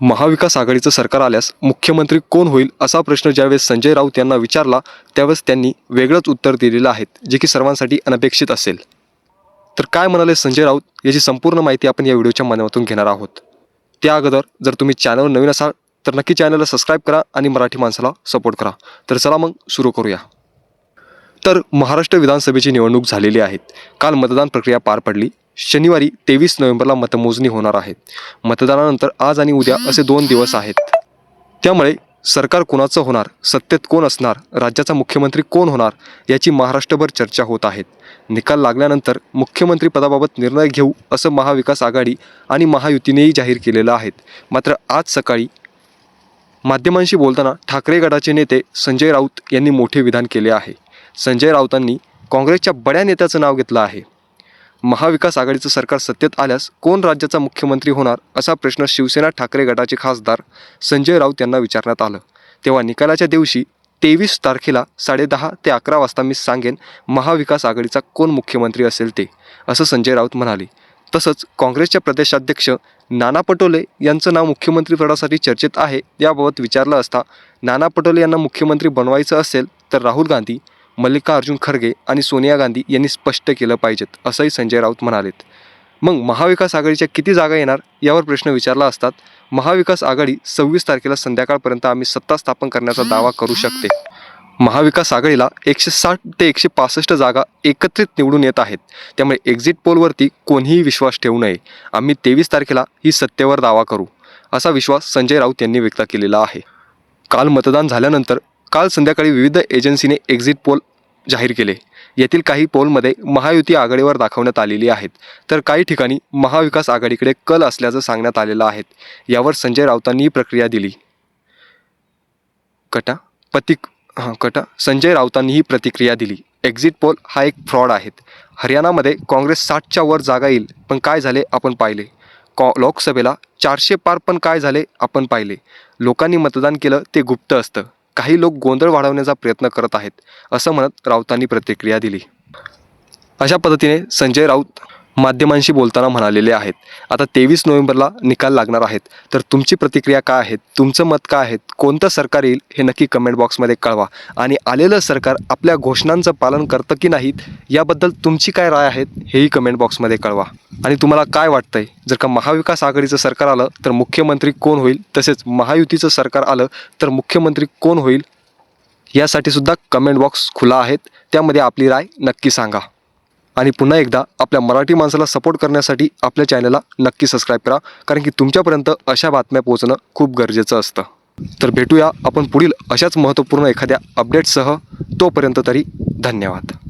महाविकास आघाडीचं सरकार आल्यास मुख्यमंत्री कोण होईल असा प्रश्न ज्यावेळेस संजय राऊत यांना विचारला त्यावेळेस त्यांनी वेगळंच उत्तर दिलेलं आहे जे की सर्वांसाठी अनपेक्षित असेल. तर काय म्हणाले संजय राऊत याची संपूर्ण माहिती आपण या व्हिडिओच्या माध्यमातून घेणार आहोत. त्या अगोदर जर तुम्ही चॅनलवर नवीन असाल तर नक्की चॅनलला सबस्क्राईब करा आणि मराठी माणसाला सपोर्ट करा. तर चला मग सुरू करूया. तर महाराष्ट्र विधानसभेची निवडणूक झालेली आहेत काल मतदान प्रक्रिया पार पडली. शनिवारी तेवीस नोव्हेंबरला मतमोजणी होणार आहे. मतदानानंतर आज आणि उद्या असे दोन दिवस आहेत. त्यामुळे सरकार कोणाचं होणार सत्तेत कोण असणार राज्याचा मुख्यमंत्री कोण होणार याची महाराष्ट्रभर चर्चा होत आहेत निकाल लागल्यानंतर मुख्यमंत्री पदाबाबत निर्णय घेऊ असं महाविकास आघाडी आणि महायुतीनेही जाहीर केलेलं आहेत. मात्र आज सकाळी माध्यमांशी बोलताना ठाकरे गटाचे नेते संजय राऊत यांनी मोठे विधान केले आहे. संजय राऊतांनी काँग्रेसच्या बड्या नेत्याचं नाव घेतलं आहे. महाविकास आघाडीचं सरकार सत्तेत आल्यास कोण राज्याचा मुख्यमंत्री होणार असा प्रश्न शिवसेना ठाकरे गटाचे खासदार संजय राऊत यांना विचारण्यात आलं. तेव्हा निकालाच्या दिवशी तेवीस तारखेला साडेदहा ते अकरा वाजता मी सांगेन महाविकास आघाडीचा कोण मुख्यमंत्री असेल ते असं संजय राऊत म्हणाले. तसंच काँग्रेसच्या प्रदेशाध्यक्ष नाना पटोले यांचं नाव मुख्यमंत्रीपदासाठी चर्चेत आहे याबाबत विचारलं असता नाना पटोले यांना मुख्यमंत्री बनवायचं असेल तर राहुल गांधी मल्लिकार्जुन खरगे आणि सोनिया गांधी यांनी स्पष्ट केलं पाहिजेत असंही संजय राऊत म्हणालेत. मग महाविकास आघाडीच्या किती जागा येणार यावर प्रश्न विचारला असतात. महाविकास आघाडी सव्वीस तारखेला संध्याकाळपर्यंत आम्ही सत्ता स्थापन करण्याचा दावा करू शकते. महाविकास आघाडीला एकशे साठ ते एकशे पासष्ट जागा एकत्रित निवडून येत आहेत. त्यामुळे एक्झिट पोलवरती कोणीही विश्वास ठेवू नये. आम्ही तेवीस तारखेला ही सत्तेवर दावा करू असा विश्वास संजय राऊत यांनी व्यक्त केलेला आहे. काल मतदान झाल्यानंतर काल संध्याकाळी विविध एजन्सीने एक्झिट पोल जाहीर केले. येथील काही पोलमध्ये महायुती आघाडीवर दाखवण्यात आलेली आहेत. तर काही ठिकाणी महाविकास आघाडीकडे कल असल्याचं सांगण्यात आलेलं आहे. यावर संजय राऊतांनी ही प्रक्रिया दिली. कटा पतिक हां कटा संजय राऊतांनी ही प्रतिक्रिया दिली. एक्झिट पोल हा एक फ्रॉड आहेत हरियाणामध्ये काँग्रेस साठच्या वर जागा येईल पण काय झाले आपण पाहिले. कॉ लोकसभेला चारशे पार पण काय झाले आपण पाहिले. लोकांनी मतदान केलं ते गुप्त असतं. काही लोक गोंधळ वाढवण्याचा प्रयत्न करत आहेत असं म्हणत राऊतांनी प्रतिक्रिया दिली. अशा पद्धतीने संजय राऊत माध्यमांशी बोलताना म्हणालेले आहेत आता तेवीस नोव्हेंबरला निकाल लागणार आहेत तर तुमची प्रतिक्रिया काय आहे तुमचं मत काय आहे कोणतं सरकार येईल हे नक्की कमेंट बॉक्समध्ये कळवा. आणि आलेलं सरकार आपल्या घोषणांचं पालन करतं की नाहीत याबद्दल तुमची काय राय आहेत हेही कमेंट बॉक्समध्ये कळवा. आणि तुम्हाला काय वाटतंय? जर का महाविकास आघाडीचं सरकार आलं तर मुख्यमंत्री कोण होईल? तसेच महायुतीचं सरकार आलं तर मुख्यमंत्री कोण होईल? यासाठी सुद्धा कमेंट बॉक्स खुला आहेत. त्यामध्ये आपली राय नक्की सांगा. आणि पुन्हा एकदा आपल्या मराठी माणसाला सपोर्ट करण्यासाठी आपल्या चॅनलला नक्की सबस्क्राईब करा. कारण की तुमच्यापर्यंत अशा बातम्या पोहोचणं खूप गरजेचं असतं. तर भेटूया आपण पुढील अशाच महत्त्वपूर्ण एखाद्या अपडेटसह तोपर्यंत तरी धन्यवाद.